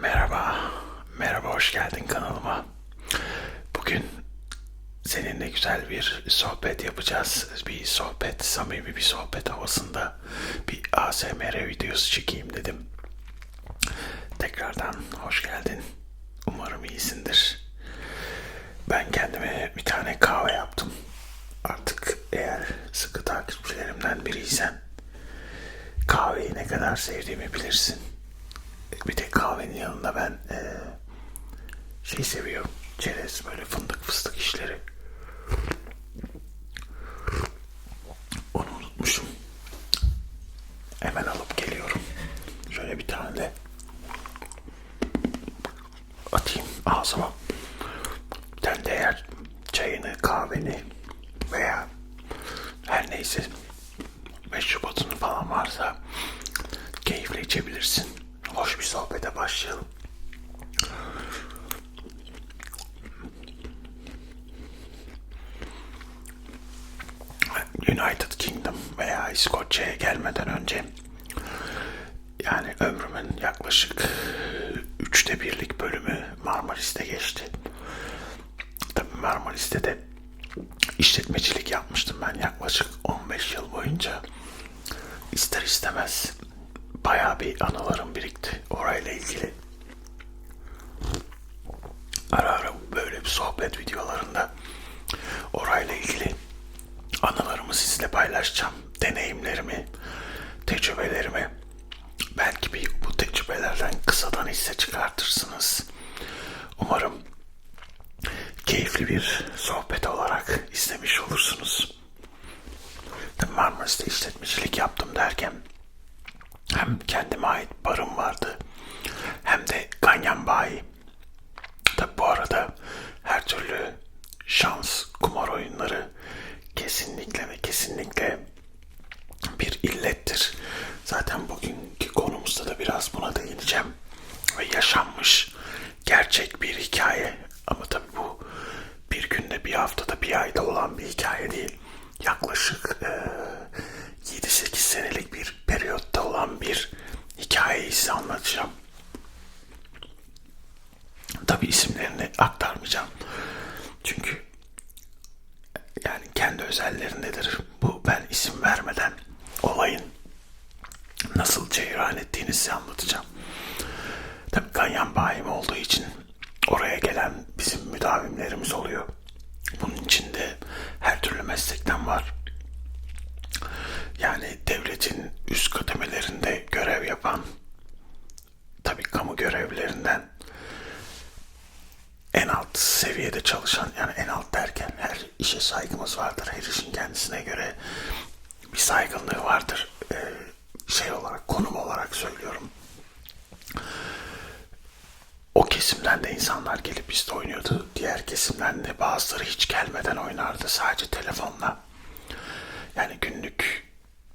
Merhaba, merhaba hoş geldin kanalıma. Bugün seninle güzel bir sohbet yapacağız. Bir sohbet, samimi bir sohbet havasında bir ASMR videosu çekeyim dedim. Tekrardan hoş geldin. Umarım iyisindir. Ben kendime bir tane kahve yaptım. Artık eğer sıkı takipçilerimden biriysen kahveyi ne kadar sevdiğimi bilirsin. Bir de kahvenin yanında ben eee, şey seviyorum. Çerez böyle fındık fıstık işleri. Onu unutmuşum. Hemen alıp geliyorum. Şöyle bir tane de atayım ağzıma. Sen de eğer çayını, kahveni veya her neyse meşrubatını falan varsa keyifle içebilirsin. Hoş bir sohbete başlayalım. United Kingdom veya İskoçya'ya gelmeden önce yani ömrümün yaklaşık üçte birlik bölümü Marmaris'te geçti. Tabii Marmaris'te de işletmecilik yapmıştım ben yaklaşık 15 yıl boyunca. İster istemez bayağı bir anılarım birikti orayla ilgili. Ara ara böyle bir sohbet videolarında orayla ilgili anılarımı sizle paylaşacağım. Deneyimlerimi, tecrübelerimi. Belki bir bu tecrübelerden kısadan hisse çıkartırsınız. Umarım keyifli bir sohbet olarak izlemiş olursunuz. Tabii Marmaris'te işletmecilik yaptım derken hem kendime ait barım vardı hem de ganyan bayi. Tabi bu arada her türlü şans, kumar oyunları kesinlikle ve kesinlikle bir illettir. Zaten bugünkü konumuzda da biraz buna değineceğim. Ve yaşanmış gerçek bir hikaye. Ama tabi bu bir günde, bir haftada, bir ayda olan bir hikaye değil. Yaklaşık eee 7-8 senelik bir periyotta olan bir hikayeyi size anlatacağım. Tabi isimlerini aktarmayacağım. Çünkü yani kendi özellerindedir. Bu ben isim vermeden olayın nasıl cereyan ettiğini size anlatacağım. Tabii ganyan bayim olduğu için oraya gelen bizim müdavimlerimiz oluyor. Bunun içinde her türlü meslekten var. Yani devletin üst kademelerinde görev yapan, tabii kamu görevlilerinden en alt seviyede çalışan yani en alt derken her işe saygımız vardır. Her işin kendisine göre bir saygınlığı vardır. Şey olarak konum olarak söylüyorum. O kesimden de insanlar gelip bizde oynuyordu. Diğer kesimden de bazıları hiç gelmeden oynardı sadece telefonla. Yani günlük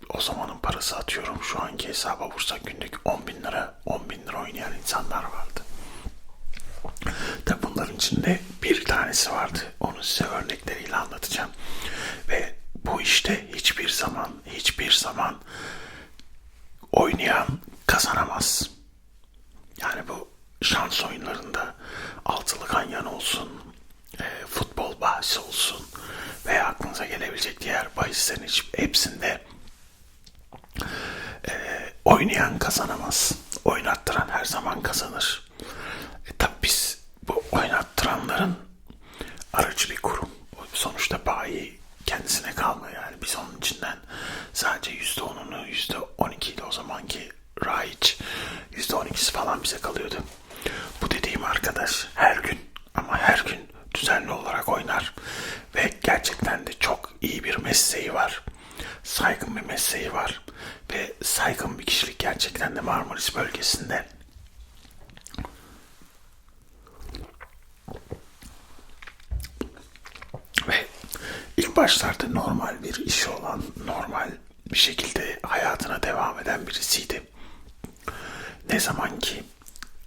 o zamanın parası atıyorum şu anki hesaba vursak günlük 10 bin lira 10 bin lira oynayan insanlar vardı. Tabi bunların içinde bir tanesi vardı. Onu size örnekleriyle anlatacağım. Ve bu işte hiçbir zaman, hiçbir zaman oynayan kazanamaz. Yani bu şans oyunlarında altılı ganyan olsun, e, futbol bahsi olsun veya aklınıza gelebilecek diğer bahislerin hepsinde e, oynayan kazanamaz. Oynattıran her zaman kazanır. E, tabi biz bu oynattıranların aracı bir kurum. Sonuçta bayi kendisine kalmıyor yani. Biz onun içinden sadece yüzde onunu, yüzde on ikiyle o zamanki raiç yüzde on ikisi falan bize kalıyordu. Bu dediğim arkadaş her gün ama her gün düzenli olarak oynar ve gerçekten de çok iyi bir mesleği var. Saygın bir mesleği var ve saygın bir kişilik gerçekten de Marmaris bölgesinde. Ve başlarda normal bir işi olan, normal bir şekilde hayatına devam eden birisiydi. Ne zaman ki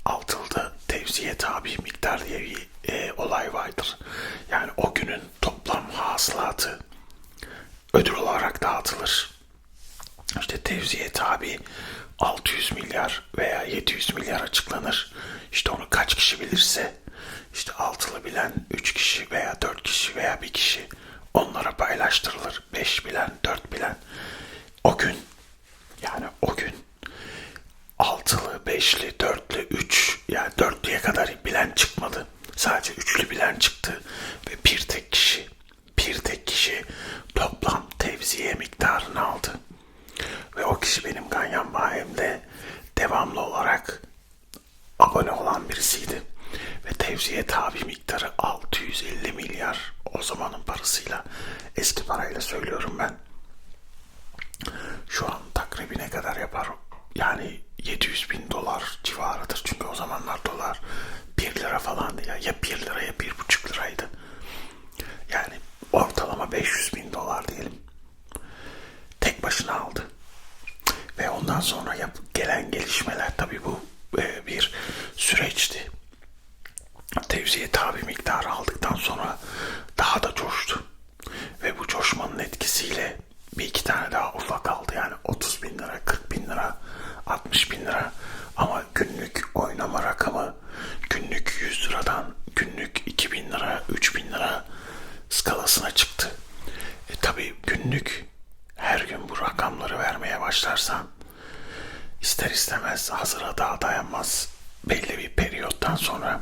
altılda tevziye tabi miktar diye bir e, olay vardır. Yani o günün toplam hasılatı ödül olarak dağıtılır. işte tevziye tabi 600 milyar veya 700 milyar açıklanır. İşte onu kaç kişi bilirse işte altılı bilen 3 kişi veya 4 kişi veya bir kişi onlara paylaştırılır. 5 bilen, 4 bilen. O gün yani o gün altılı, beşli, dörtlü, üç yani dörtlüye kadar bilen çıkmadı. Sadece üçlü bilen çıktı ve bir tek kişi, bir tek kişi toplam tevziye miktarını aldı. Ve o kişi benim ganyan bayimde devamlı olarak abone olan birisiydi. Ve tevziye tabi miktarı 650 milyar o zamanın parasıyla eski parayla söylüyorum ben. Şu an takribine kadar yapar. Yani 700 bin dolar civarıdır. Çünkü o zamanlar dolar 1 lira falandı ya. Ya 1 lira ya 1,5 liraydı. Yani ortalama 500 bin dolar diyelim. Tek başına aldı. Ve ondan sonra yap gelen gelişmeler tabii bu e, bir süreçti. Tevziye tabi miktarı aldıktan sonra daha da coştu. Ve bu etkisiyle bir iki tane daha ufak aldı. Yani 30 bin lira, 40 bin lira, 60 bin lira. Ama günlük oynama rakamı günlük 100 liradan günlük 2 bin lira, 3 bin lira skalasına çıktı. E tabi günlük her gün bu rakamları vermeye başlarsan ister istemez hazıra daha dayanmaz belli bir periyottan sonra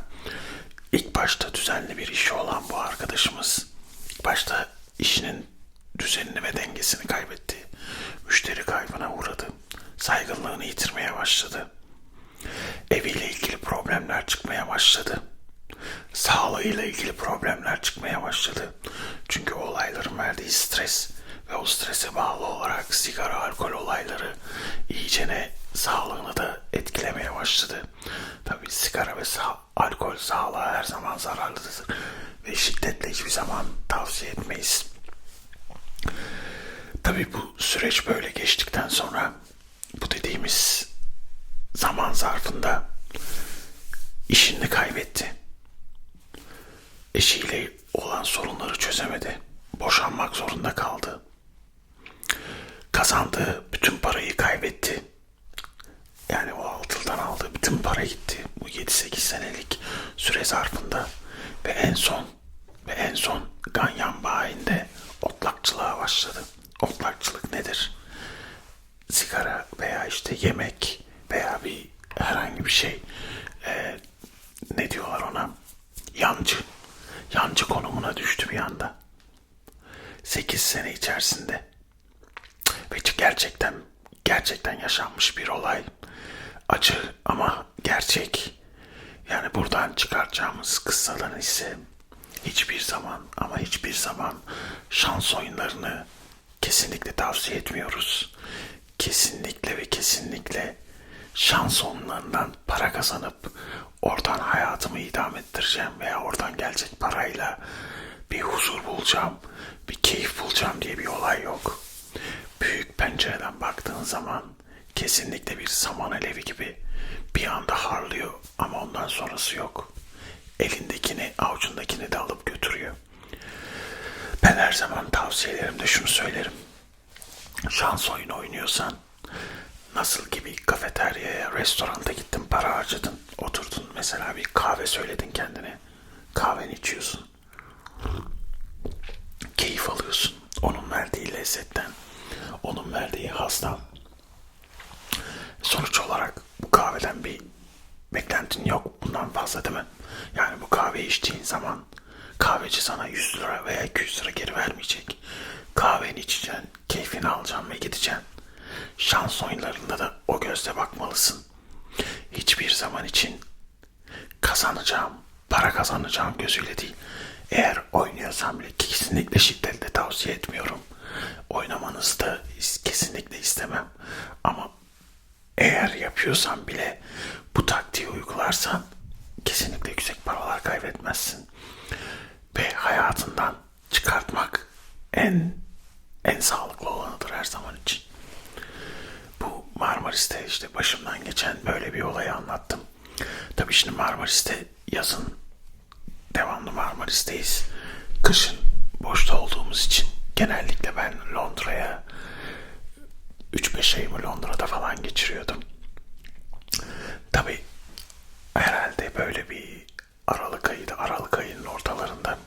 ilk başta düzenli bir işi olan bu arkadaşımız ilk başta işinin düzenini ve dengesini kaybetti. Müşteri kaybına uğradı. Saygınlığını yitirmeye başladı. Eviyle ilgili problemler çıkmaya başladı. Sağlığıyla ilgili problemler çıkmaya başladı. Çünkü olayların verdiği stres ve o strese bağlı olarak sigara, alkol olayları iyicene sağlığını da etkilemeye başladı. Tabii sigara ve sağ, alkol sağlığa her zaman zararlıdır ve şiddetle hiçbir zaman tavsiye etmeyiz. Tabii bu süreç böyle geçtikten sonra bu dediğimiz zaman zarfında işini kaybetti. Eşiyle olan sorunları çözemedi. Boşanmak zorunda kaldı. Kazandığı bütün parayı kaybetti. Yani o altıldan aldığı bütün para gitti. Bu 7-8 senelik süre zarfında. Ve en son ve en son Ganyan bayinde otlakçılığa başladı. Otlakçılık nedir? Sigara veya işte yemek veya bir herhangi bir şey e, ne diyorlar ona? Yancı. Yancı konumuna düştü bir anda. 8 sene içerisinde. Ve gerçekten gerçekten yaşanmış bir olay. Acı ama gerçek. Yani buradan çıkartacağımız kıssadan ise hiçbir zaman ama hiçbir zaman şans oyunlarını kesinlikle tavsiye etmiyoruz. Kesinlikle ve kesinlikle şans oyunlarından para kazanıp oradan hayatımı idam ettireceğim veya oradan gelecek parayla bir huzur bulacağım, bir keyif bulacağım diye bir olay yok. Büyük pencereden baktığın zaman kesinlikle bir saman alevi gibi bir anda harlıyor ama ondan sonrası yok. Elindekini, avucundakini de alıp götürüyor. Ben her zaman tavsiyelerimde şunu söylerim. Şans oyunu oynuyorsan nasıl ki bir kafeteryaya, restoranda gittin, para harcadın, oturdun mesela bir kahve söyledin kendine. Kahveni içiyorsun. Keyif alıyorsun. Onun verdiği lezzetten, onun verdiği hazdan. Sonuç olarak bu kahveden bir beklentin yok. Bundan fazla değil mi? Yani bu kahve içtiğin zaman kahveci sana 100 lira veya 200 lira geri vermeyecek. Kahveni içeceksin, keyfini alacaksın ve gideceksin. Şans oyunlarında da o gözle bakmalısın. Hiçbir zaman için kazanacağım, para kazanacağım gözüyle değil. Eğer oynuyorsan bile kesinlikle şiddetle tavsiye etmiyorum. Oynamanızı da kesinlikle istemem. Ama eğer yapıyorsan bile bu taktiği uygularsan kesinlikle yüksek paralar kaybetmezsin. Ve hayatından çıkartmak en en sağlıklı olanıdır her zaman için. Bu Marmaris'te işte başımdan geçen böyle bir olayı anlattım. Tabii şimdi Marmaris'te yazın devamlı Marmaris'teyiz. Kışın boşta olduğumuz için genellikle ben Londra'ya 3-5 5 ayımı Londra'da falan geçiriyordum. Tabi herhalde böyle bir Aralık ayıydı. Aralık ayının ortalarında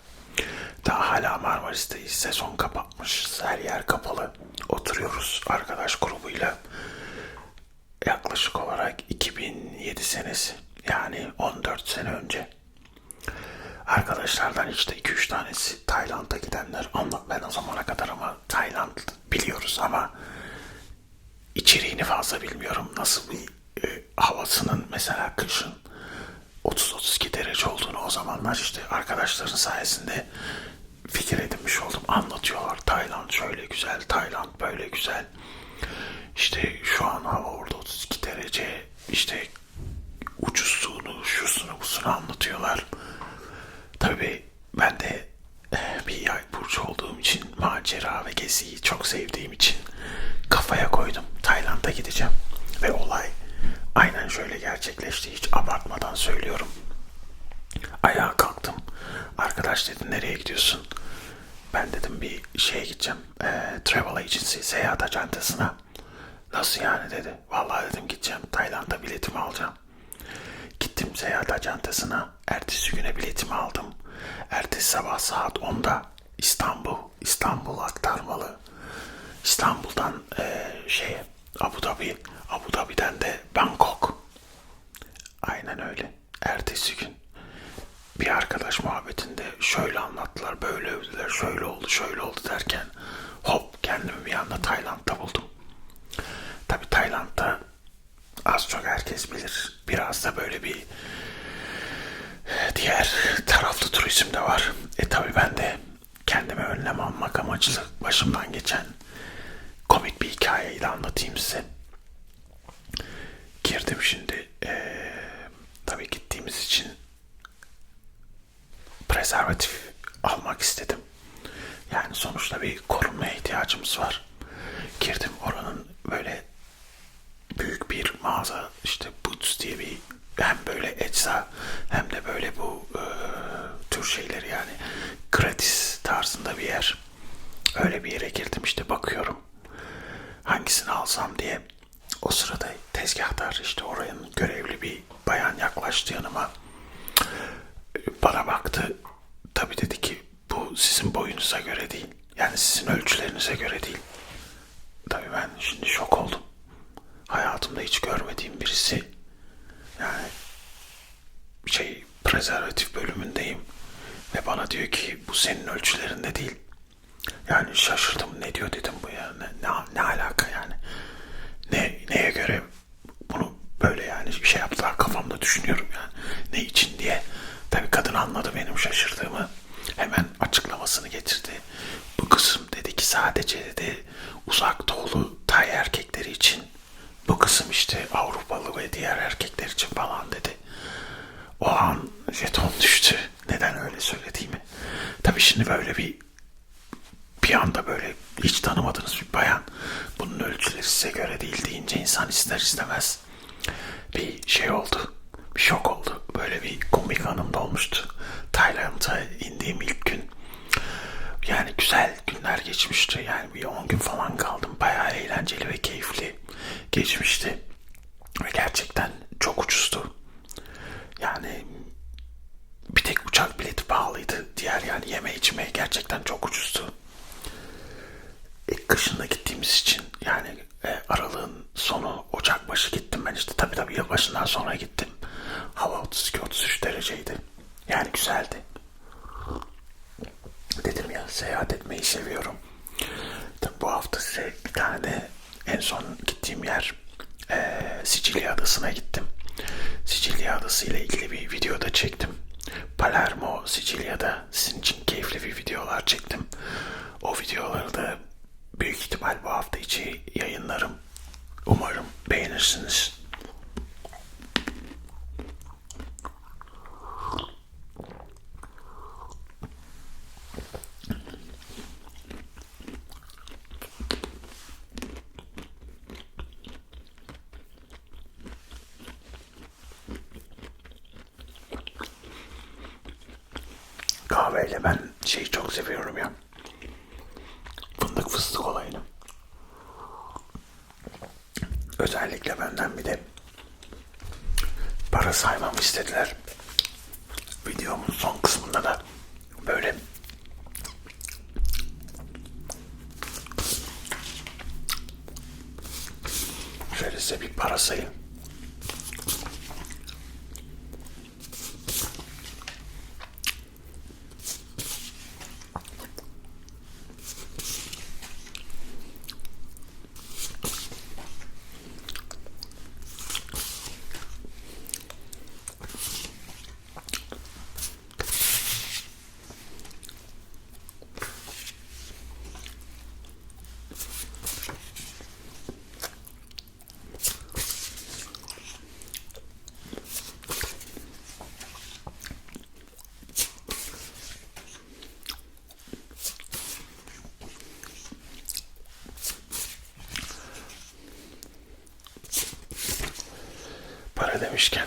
hala Marmaris'teyiz. Sezon kapatmış. Her yer kapalı. Oturuyoruz arkadaş grubuyla. Yaklaşık olarak 2007 senesi. Yani 14 sene önce. Arkadaşlardan işte 2-3 tanesi Tayland'a gidenler. Ama ben o zamana kadar ama Tayland biliyoruz ama içeriğini fazla bilmiyorum. Nasıl bir e, havasının mesela kışın 30-32 derece olduğunu o zamanlar işte arkadaşların sayesinde fikir edinmiş oldum. Anlatıyorlar Tayland şöyle güzel, Tayland böyle güzel. İşte şu an hava orada 32 derece. İşte ucuz suyunu, şusunu, busunu anlatıyorlar. Tabii ben de eh, bir yay burcu olduğum için macera ve geziyi çok sevdiğim için kafaya koydum. Tayland'a gideceğim. Ve olay aynen şöyle gerçekleşti. Hiç abartmadan söylüyorum. Ayağa kalktım. Arkadaş dedi nereye gidiyorsun? Ben dedim bir şeye gideceğim. E, travel agency, seyahat ajantasına. Nasıl yani dedi. Vallahi dedim gideceğim. Tayland'a biletimi alacağım. Gittim seyahat ajantasına. Ertesi güne biletimi aldım. Ertesi sabah saat 10'da İstanbul, İstanbul aktarmalı. İstanbul'dan e, şeye Abu Dhabi, Abu Dhabi'den de Bangkok. Aynen öyle. Ertesi gün bir arkadaş muhabbetinde şöyle anlattılar, böyle övdüler, şöyle oldu, şöyle oldu derken hop kendimi bir anda Tayland'da buldum. Tabi Tayland'da az çok herkes bilir. Biraz da böyle bir diğer taraflı turizm de var. E tabi ben de kendime önlem almak amaçlı başımdan geçen komik bir hikayeyi de anlatayım size. Girdim şimdi. Ee, tabii gittiğimiz için prezervatif almak istedim. Yani sonuçta bir korunmaya ihtiyacımız var. Girdim oranın böyle büyük bir mağaza işte Boots diye bir hem böyle ecza hem de böyle bu e, tür şeyleri yani gratis tarzında bir yer. Öyle bir yere girdim işte bakıyorum hangisini alsam diye. O sırada tezgahtar işte oranın görevli bir bayan yaklaştı yanıma. Bana baktı. Tabi dedi ki bu sizin boyunuza göre değil. Yani sizin ölçülerinize göre değil. Tabi ben şimdi şok oldum. Hayatımda hiç görmediğim birisi. Yani şey prezervatif bölümündeyim. Ve bana diyor ki bu senin ölçülerinde değil. Yani şaşırdım ne diyor dedim bu ya ne, ne, ne alaka yani ne neye göre bunu böyle yani bir şey yaptılar kafamda düşünüyorum yani ne için diye tabi kadın anladı benim şaşırdığımı. Hemen açıklamasını getirdi. Bu kısım dedi ki sadece dedi uzak doğulu Tay erkekleri için bu kısım işte Avrupalı ve diğer erkekler için falan dedi o an jeton düştü neden öyle söylediğimi tabi şimdi böyle bir bir anda böyle hiç tanımadığınız bir bayan bunun ölçüleri size göre değil deyince insan ister istemez bir şey oldu. Bir şok oldu. Böyle bir komik anım da olmuştu. Tayland'a indiğim ilk gün. Yani güzel günler geçmişti. Yani bir 10 gün falan kaldım. Bayağı eğlenceli ve keyifli geçmişti. Ve gerçekten çok ucuzdu. Yani bir tek uçak bileti pahalıydı. Diğer yani yeme içmeye gerçekten çok ucuzdu ilk kışında gittiğimiz için yani e, aralığın sonu Ocak başı gittim ben işte tabi tabi yılbaşından sonra gittim. Hava 32-33 dereceydi. Yani güzeldi. Dedim ya seyahat etmeyi seviyorum. Tabi bu hafta size bir tane de en son gittiğim yer e, Sicilya Adası'na gittim. Sicilya Adası ile ilgili bir video da çektim. Palermo, Sicilya'da sizin için keyifli bir videolar çektim. O videoları da büyük ihtimal bu hafta içi yayınlarım. Umarım beğenirsiniz. Kahveyle ben şeyi çok seviyorum ya. Fındık fıstık olayını. özellikle benden bir de para saymamı istediler. Videomun son kısmında da böyle şöyle size bir para sayayım. Para demişken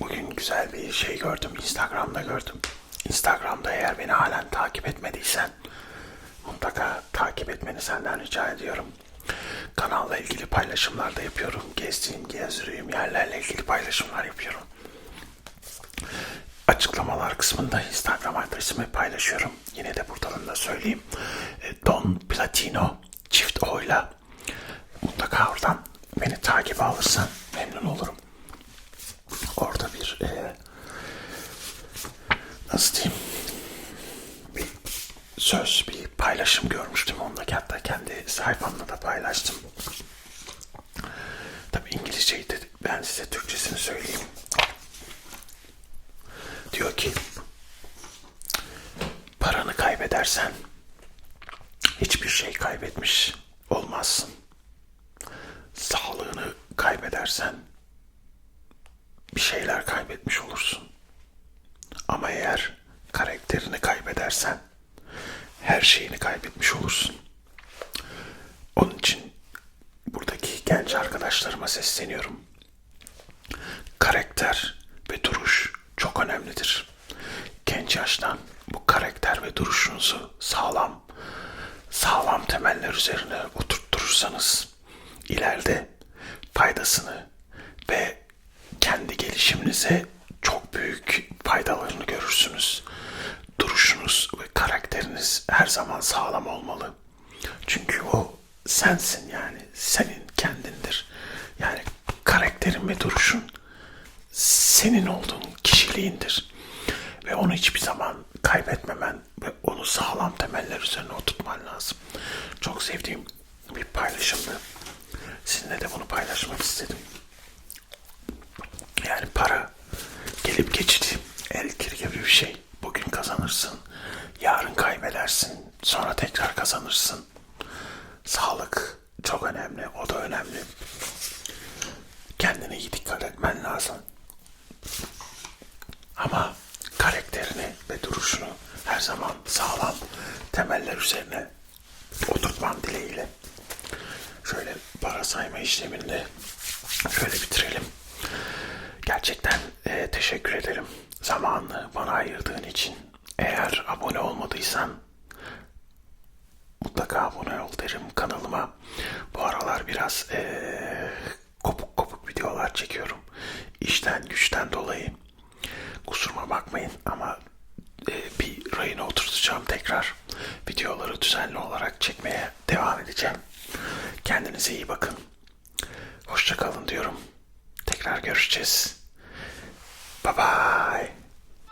bugün güzel bir şey gördüm. Instagram'da gördüm. Instagram'da eğer beni halen takip etmediysen mutlaka takip etmeni senden rica ediyorum. Kanalla ilgili paylaşımlar da yapıyorum. Gezdiğim, gezdiğim yerlerle ilgili paylaşımlar yapıyorum. Açıklamalar kısmında Instagram adresimi paylaşıyorum. Yine de buradan da söyleyeyim. E, Don Platino çift oyla mutlaka oradan beni takip alırsan memnun olurum. Orada bir e, nasıl diyeyim bir söz, bir paylaşım görmüştüm. Onu da hatta kendi sayfamda da paylaştım. Tabi İngilizceyi de ben size Türkçesini söyleyeyim. Diyor ki paranı kaybedersen hiçbir şey kaybetmiş olmazsın. Sağlığını kaybedersen bir şeyler kaybetmiş olursun. Ama eğer karakterini kaybedersen her şeyini kaybetmiş olursun. Onun için buradaki genç arkadaşlarıma sesleniyorum. Karakter ve duruş çok önemlidir. Genç yaştan bu karakter ve duruşunuzu sağlam, sağlam temeller üzerine oturtturursanız ileride faydasını ve kendi gelişiminize çok büyük faydalarını görürsünüz. Duruşunuz ve karakteriniz her zaman sağlam olmalı. Çünkü o sensin yani. Senin kendindir. Yani karakterin ve duruşun senin olduğun kişiliğindir. Ve onu hiçbir zaman kaybetmemen ve onu sağlam temeller üzerine oturtman lazım. Çok sevdiğim bir paylaşımdı. Sizinle de bunu paylaşmak istedim. Yani para gelip geçici el kiri gibi bir şey. Bugün kazanırsın, yarın kaybedersin, sonra tekrar kazanırsın. Sağlık çok önemli, o da önemli. Kendine iyi dikkat etmen lazım. Ama karakterini ve duruşunu her zaman sağlam temeller üzerine oturtman dileğiyle. Şöyle para sayma işleminde şöyle bitirelim. Gerçekten e, teşekkür ederim zamanını bana ayırdığın için. Eğer abone olmadıysan mutlaka abone ol derim kanalıma. Bu aralar biraz e, kopuk kopuk videolar çekiyorum. İşten güçten dolayı. Kusuruma bakmayın ama e, bir rayına oturtacağım tekrar. Videoları düzenli olarak çekmeye devam edeceğim. Kendinize iyi bakın. Hoşçakalın diyorum. Tekrar görüşeceğiz. Bye bye.